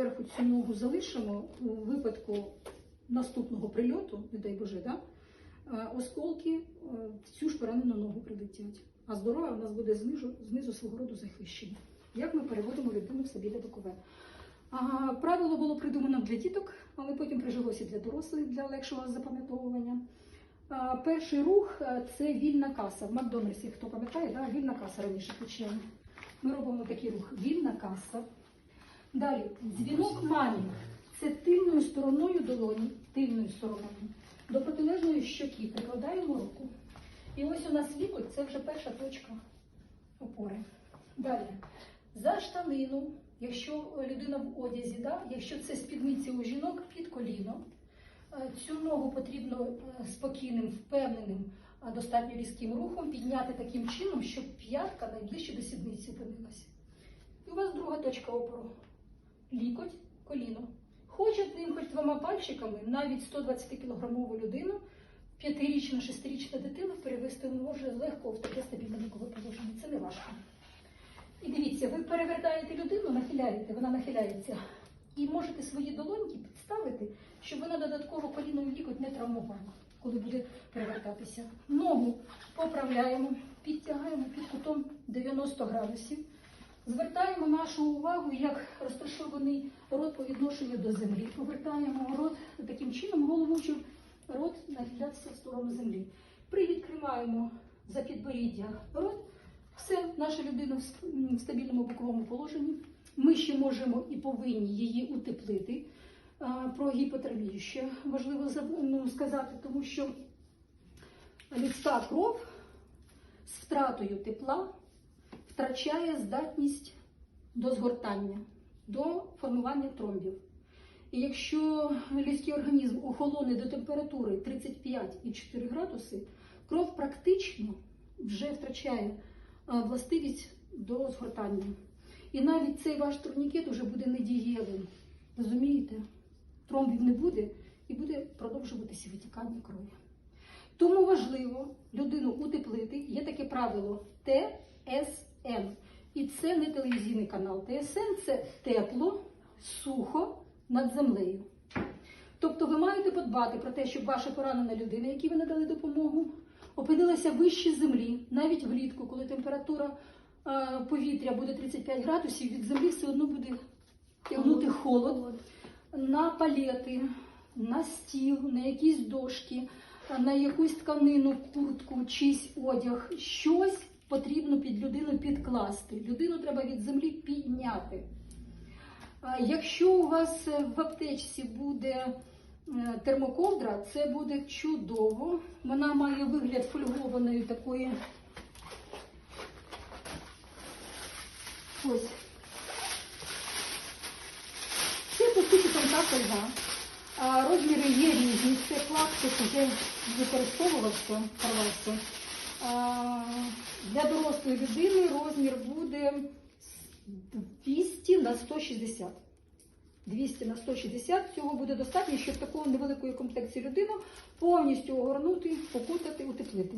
зверху цю ногу залишимо у випадку наступного прильоту, не дай Боже, да? е, осколки е, в цю ж поранену ногу прилетять. А здоров'я у нас буде знизу, знизу свого роду захищено. Як ми переводимо людину в стабільне бокове? А, правило було придумано для діток, але потім прижилося для дорослих для легшого запам'ятовування. Перший рух е, це вільна каса. В Макдональдсі, хто пам'ятає, да? вільна каса раніше почали. Ми робимо такий рух. Вільна каса. Далі, дзвінок мамі. Це тильною стороною долоні, тильною стороною. До протилежної щоки прикладаємо руку. І ось у нас лікоть, це вже перша точка опори. Далі. За штанину, якщо людина в одязі, да, якщо це спідниці у жінок під коліно, е, цю ногу потрібно е, спокійним, впевненим, достатньо різким рухом підняти таким чином, щоб п'ятка найближче до сідниці опинилася. І у вас друга точка опору. Лікоть, коліно. Хочете ним хоч двома пальчиками, навіть 120-кілограмову людину, п'ятирічна, шестирічна дитина перевести може легко в таке стабільне вікове положення. Це не важко. І дивіться, ви перевертаєте людину, нахиляєте, вона нахиляється. І можете свої долоньки підставити, щоб вона додатково коліном лікоть не травмувала, коли буде перевертатися. Ногу поправляємо, підтягаємо під кутом 90 градусів. Звертаємо нашу увагу, як розташований рот по відношенню до землі. Повертаємо рот таким чином, голову, щоб рот нахилятися в сторону землі. Привідкриваємо за підборіддя рот. Все, наша людина в стабільному боковому положенні. Ми ще можемо і повинні її утеплити. Про гіпотермію ще важливо ну, сказати, тому що людська кров з втратою тепла втрачає здатність до згортання, до формування тромбів. І якщо людський організм охолоне до температури 35,4 градуси, кров практично вже втрачає властивість до згортання. І навіть цей ваш турнікет вже буде недієвим. Розумієте? Тромбів не буде і буде продовжуватися витікання крові. Тому важливо людину утеплити. Є таке правило ТСН. І це не телевізійний канал. ТСН це тепло, сухо над землею. Тобто ви маєте подбати про те, щоб ваша поранена людина, якій ви надали допомогу, опинилася вище землі, навіть влітку, коли температура е, повітря буде 35 градусів, від землі все одно буде тягнути холод на палети, на стіл, на якісь дошки, на якусь тканину, куртку, чийсь одяг. Щось потрібно під людину підкласти. Людину треба від землі підняти. Якщо у вас е, в аптечці буде е, термоковдра, це буде чудово. Вона має вигляд фольгованої такої. Ось. Це по суті тонка фольга. Розміри є різні. Це пластик вже використовувався, порвався. Для дорослої людини розмір буде 200 на 160. 200 на 160 цього буде достатньо, щоб такої невеликої комплекції людину повністю огорнути, покутати, утеплити.